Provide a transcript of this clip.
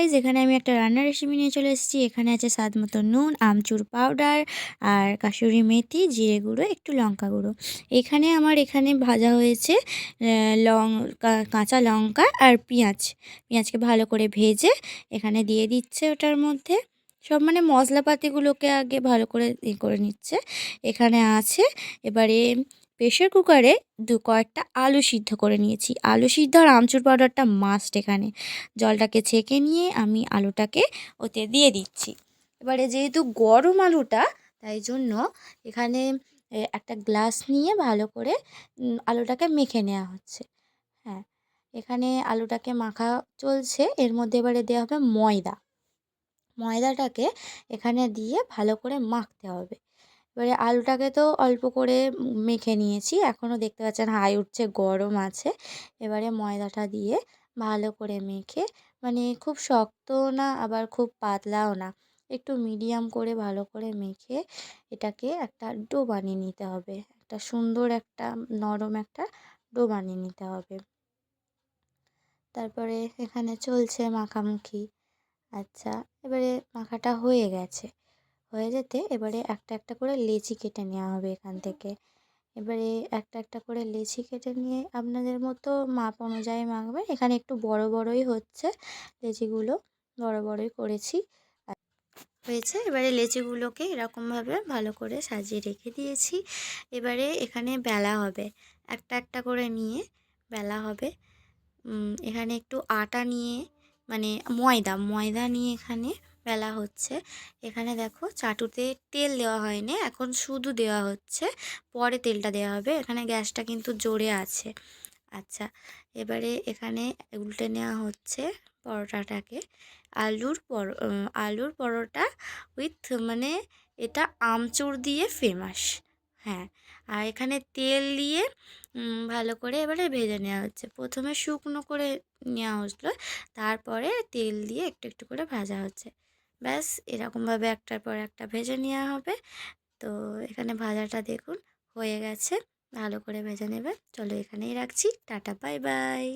Guys এখানে আমি একটা রান্নার রেসিপি নিয়ে চলে এসেছি। এখানে আছে স্বাদ মতো নুন, আমচুর পাউডার আর কাসুরি মেথি, জিরে গুঁড়ো, একটু লঙ্কা গুঁড়ো। এখানে আমার এখানে ভাজা হয়েছে লং কাঁচা লঙ্কা আর পেঁয়াজ। পেঁয়াজকে ভালো করে ভেজে এখানে দিয়ে দিচ্ছে ওটার মধ্যে। সব মানে মশলাপাতিগুলোকে আগে ভালো করে করে নিচ্ছে। এখানে আছে এবারে প্রেশার কুকারে দু কয়েকটা আলু সিদ্ধ করে নিয়েছি। আলু সিদ্ধ আর আমচুর পাউডারটা মাস্ট এখানে। জলটাকে ছেঁকে নিয়ে আমি আলুটাকে ওতে দিয়ে দিচ্ছি। এবারে যেহেতু গরম আলুটা, তাই জন্য এখানে একটা গ্লাস নিয়ে ভালো করে আলুটাকে মেখে নেওয়া হচ্ছে। হ্যাঁ এখানে আলুটাকে মাখা চলছে। এর মধ্যে এবারে দেওয়া হবে ময়দা। ময়দাটাকে এখানে দিয়ে ভালো করে মাখতে হবে। এবারে আলুটাকে তো অল্প করে মেখে নিয়েছি। এখনও দেখতে পাচ্ছেন হাই উঠছে, গরম আছে। এবারে ময়দাটা দিয়ে ভালো করে মেখে মানে খুব শক্তও না, আবার খুব পাতলাও না, একটু মিডিয়াম করে ভালো করে মেখে এটাকে একটা ডো বানিয়ে নিতে হবে। একটা সুন্দর একটা, নরম একটা ডো বানিয়ে নিতে হবে। তারপরে এখানে চলছে মাখামুখি। আচ্ছা এবারে মাখাটা হয়ে গেছে। হয়ে যেতে এবারে একটা একটা করে লেচি কেটে নেওয়া হবে এখান থেকে। এবারে একটা একটা করে লেচি কেটে নিয়ে আপনাদের মতো মাপ অনুযায়ী মাখবেন এখানে একটু বড় বড়ই হচ্ছে লেচিগুলো বড় বড়ই করেছি। হয়েছে এবারে লেচিগুলোকে এরকমভাবে ভালো করে সাজিয়ে রেখে দিয়েছি। এবারে এখানে বেলা হবে। একটা একটা করে নিয়ে বেলা হবে। এখানে একটু আটা নিয়ে মানে ময়দা ময়দা নিয়ে এখানে বেলা হচ্ছে। এখানে দেখো চাটুতে তেল দেওয়া হয়নি, এখন শুধু দেওয়া হচ্ছে, পরে তেলটা দেওয়া হবে। এখানে গ্যাসটা কিন্তু জোরে আছে। আচ্ছা এবারে এখানে উল্টে নেওয়া হচ্ছে পরোটাটাকে। আলুর পর আলুর পরোটা উইথ মানে এটা আমচুর দিয়ে ফেমাস হ্যাঁ। আর এখানে তেল দিয়ে ভালো করে এবারে ভেজে নেওয়া হচ্ছে। প্রথমে শুকনো করে নেওয়া হচ্ছিল, তারপরে তেল দিয়ে একটু একটু করে ভাজা হচ্ছে। ব্যাস, এরকমভাবে একটার পর একটা ভেজে নেওয়া হবে। তো এখানে ভাজাটা দেখুন হয়ে গেছে। ভালো করে ভেজে নেবে চলো এখানেই রাখছি। Tata, bye bye.